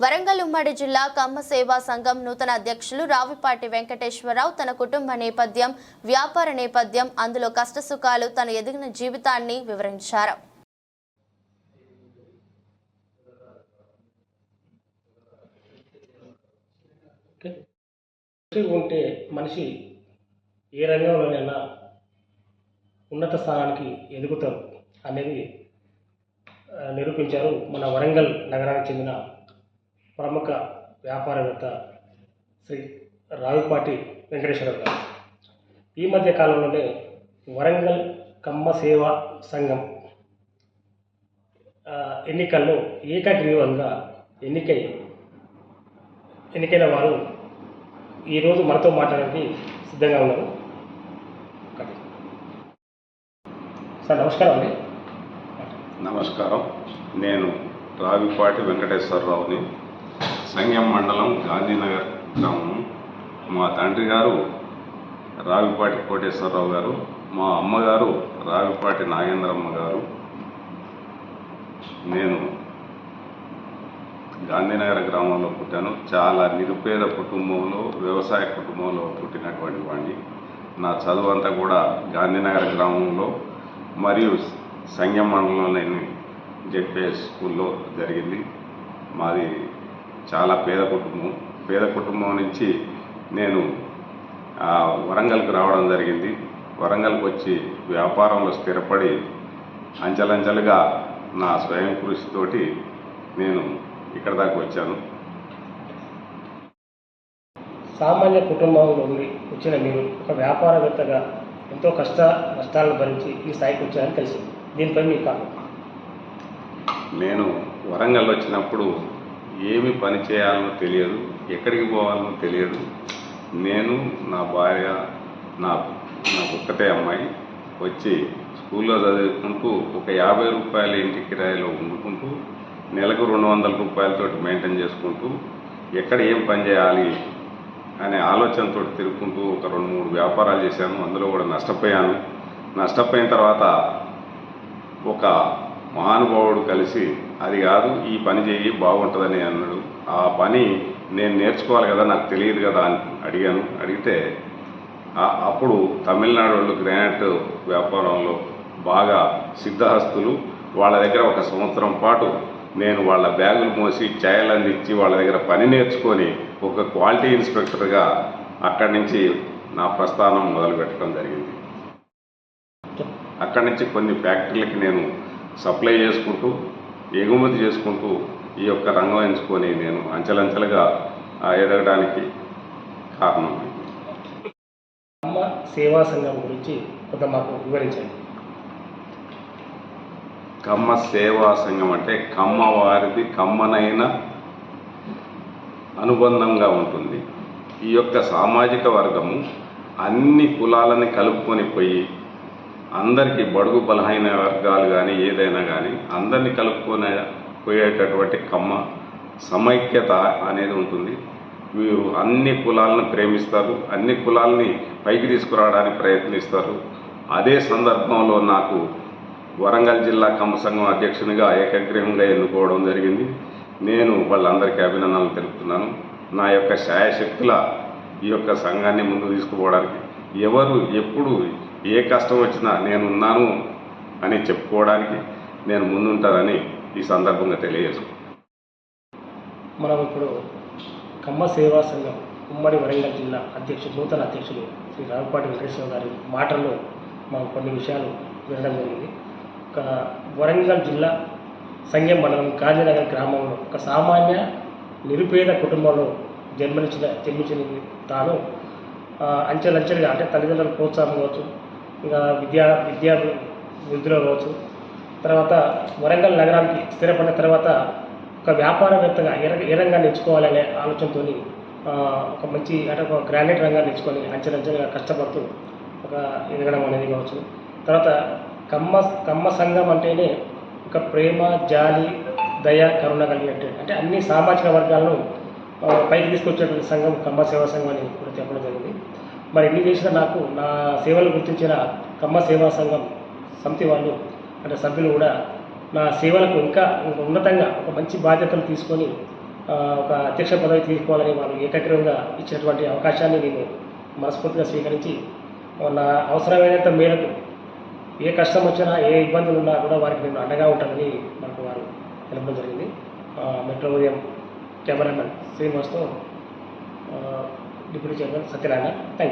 వరంగల్ ఉమ్మడి జిల్లా కమ్మ సేవా సంఘం నూతన అధ్యక్షులు రావిపాటి వెంకటేశ్వరరావు తన కుటుంబ నేపథ్యం వ్యాపార నేపథ్యం అందులో కష్టసుఖాలు తన ఎదిగిన జీవితాన్ని వివరించారు. ఉంటే మనిషి ఏ రంగంలోనైనా ఉన్నత స్థానానికి ఎదుగుతారు అనేది నిరూపించారు మన వరంగల్ నగరానికి చెందిన ప్రముఖ వ్యాపారవేత్త శ్రీ రావిపాటి వెంకటేశ్వర గారు. ఈ మధ్య కాలంలోనే వరంగల్ కమ్మ సేవా సంఘం ఎన్నికల్లో ఏకగ్రీవంగా ఎన్నికై ఎన్నికైన వారు ఈరోజు మనతో మాట్లాడడానికి సిద్ధంగా ఉన్నారు. ఒకటి. సార్ నమస్కారం అండి. నమస్కారం. నేను రావిపాటి వెంకటేశ్వరరావుని. సంగం మండలం గాంధీనగర్ గ్రామం. మా తండ్రి గారు రావిపాటి కోటేశ్వరరావు గారు మా అమ్మగారు రావిపాటి నాగేంద్రమ్మ గారు. నేను గాంధీనగర్ గ్రామంలో పుట్టాను. చాలా నిరుపేద కుటుంబంలో వ్యవసాయ కుటుంబంలో పుట్టినటువంటి వాడిని నా చదువు అంతా కూడా గాంధీనగర్ గ్రామంలో మరియు సంగం మండలంలోని జెడ్పే స్కూల్లో జరిగింది. మాది చాలా పేద కుటుంబం పేద కుటుంబం నుంచి నేను వరంగల్కి రావడం జరిగింది. వరంగల్కి వచ్చి వ్యాపారంలో స్థిరపడి అంచెలంచెలుగా నా స్వయం కృషితోటి నేను ఇక్కడ దాకా వచ్చాను. సామాన్య కుటుంబంలో నుండి వచ్చిన మీరు ఒక వ్యాపారవేత్తగా ఎంతో కష్ట నష్టాలను భరించి ఈ స్థాయికి వచ్చారని తెలిసింది. దీనిపై మీ కారణం నేను వరంగల్ వచ్చినప్పుడు ఏమి పని చేయాలనో తెలియదు ఎక్కడికి పోవాలనో తెలియదు. నేను నా భార్య నా నా ఒక్కటే అమ్మాయి వచ్చి స్కూల్లో చదువుకుంటూ ఒక యాభై రూపాయల ఇంటి కిరాయిలో ఉండుకుంటూ నెలకు రెండు వందల రూపాయలతో మెయింటైన్ చేసుకుంటూ ఎక్కడ ఏం పని చేయాలి అనే ఆలోచనతో తిరుగుకుంటూ ఒక రెండు మూడు వ్యాపారాలు చేశాను. అందులో కూడా నష్టపోయాను. నష్టపోయిన తర్వాత ఒక మహానుభావుడు కలిసి అది కాదు ఈ పని చేయి బాగుంటుందని అన్నాడు. ఆ పని నేను నేర్చుకోవాలి కదా నాకు తెలియదు కదా అని అడిగాను. అడిగితే అప్పుడు తమిళనాడు వాళ్ళు గ్రానైట్ వ్యాపారంలో బాగా సిద్ధహస్తులు. వాళ్ళ దగ్గర ఒక సంవత్సరం పాటు నేను వాళ్ళ బ్యాగులు మోసి ఛాయలు అందించి వాళ్ళ దగ్గర పని నేర్చుకొని ఒక క్వాలిటీ ఇన్స్పెక్టర్గా అక్కడి నుంచి నా ప్రస్థానం మొదలు పెట్టడం జరిగింది. అక్కడి నుంచి కొన్ని ఫ్యాక్టరీలకి నేను సప్లై చేసుకుంటూ ఎగుమతి చేసుకుంటూ ఈ యొక్క రంగం ఎంచుకొని నేను అంచెలంచెలుగా ఎదగడానికి కారణం. అమ్మ సేవా సంఘం గురించి కొంత మాకు వివరించండి. కమ్మ సేవా సంఘం అంటే కమ్మ వారిది కమ్మనైన అనుబంధంగా ఉంటుంది. ఈ యొక్క సామాజిక వర్గము అన్ని కులాలని కలుపుకొని పోయి అందరికీ బడుగు బలహీన వర్గాలు కానీ ఏదైనా కానీ అందరినీ కలుపుకునే పోయేటటువంటి కమ్మ సమైక్యత అనేది ఉంటుంది. వీరు అన్ని కులాలను ప్రేమిస్తారు అన్ని కులాలని పైకి తీసుకురావడానికి ప్రయత్నిస్తారు. అదే సందర్భంలో నాకు వరంగల్ జిల్లా కమ్మ సంఘం అధ్యక్షునిగా ఏకగ్రీవంగా ఎన్నుకోవడం జరిగింది. నేను వాళ్ళందరికీ అభినందనలు తెలుపుతున్నాను. నా యొక్క శాయశక్తుల ఈ యొక్క సంఘాన్ని ముందు తీసుకుపోవడానికి ఎవరు ఎప్పుడు ఏ కష్టం వచ్చినా నేనున్నాను అని చెప్పుకోవడానికి నేను ముందుంటానని ఈ సందర్భంగా తెలియజేసు మనం ఇప్పుడు కమ్మ సేవా సంఘం ఉమ్మడి వరంగల్ జిల్లా అధ్యక్షుడు నూతన అధ్యక్షులు శ్రీ రావుపాటి వెంకటేశ్వర గారి మాటల్లో మనం కొన్ని విషయాలు వినడం జరిగింది. ఒక వరంగల్ జిల్లా సంఘం మండలం గాంధీనగర్ గ్రామంలో ఒక సామాన్య నిరుపేద కుటుంబంలో జన్మనిచ్చిన జన్మించిన తాను అంచెలంచెలుగా అంటే తల్లిదండ్రుల ప్రోత్సాహం కావచ్చు ఇంకా విద్యా విద్యా వృద్ధిలో కావచ్చు. తర్వాత వరంగల్ నగరానికి స్థిరపడిన తర్వాత ఒక వ్యాపారవేత్తగా ఏ ఏ రంగాన్ని ఎంచుకోవాలనే ఆలోచనతో ఒక మంచి అంటే ఒక గ్రానైట్ రంగాన్ని ఎంచుకొని అంచెలంచెలుగా కష్టపడుతూ ఒక ఎదగడం అనేది కావచ్చు. తర్వాత కమ్మ కమ్మ సంఘం అంటేనే ఒక ప్రేమ జాలి దయ కరుణ కలిగినట్టు. అంటే అన్ని సామాజిక వర్గాలను పైకి తీసుకొచ్చేటువంటి సంఘం కమ్మ సేవా సంఘం అని కూడా చెప్పడం జరిగింది. మరి ఎన్ని చేసినా నాకు నా సేవలు గుర్తించిన కమ్మ సేవా సంఘం సమితి వాళ్ళు అంటే సభ్యులు కూడా నా సేవలకు ఇంకా ఉన్నతంగా ఒక మంచి బాధ్యతలు తీసుకొని ఒక అధ్యక్ష పదవి తీసుకోవాలని వాళ్ళు ఏకగ్రీవంగా ఇచ్చినటువంటి అవకాశాన్ని నేను మనస్ఫూర్తిగా స్వీకరించి నా అవసరమైనంత మేరకు ఏ కష్టం వచ్చినా ఏ ఇబ్బందులు ఉన్నా కూడా వారికి నేను అండగా ఉంటానని మనకు వారు తెలపడం జరిగింది. మెట్రో ఉదయం cameraman Srivastava deputy chairman Satyanarayana. ताई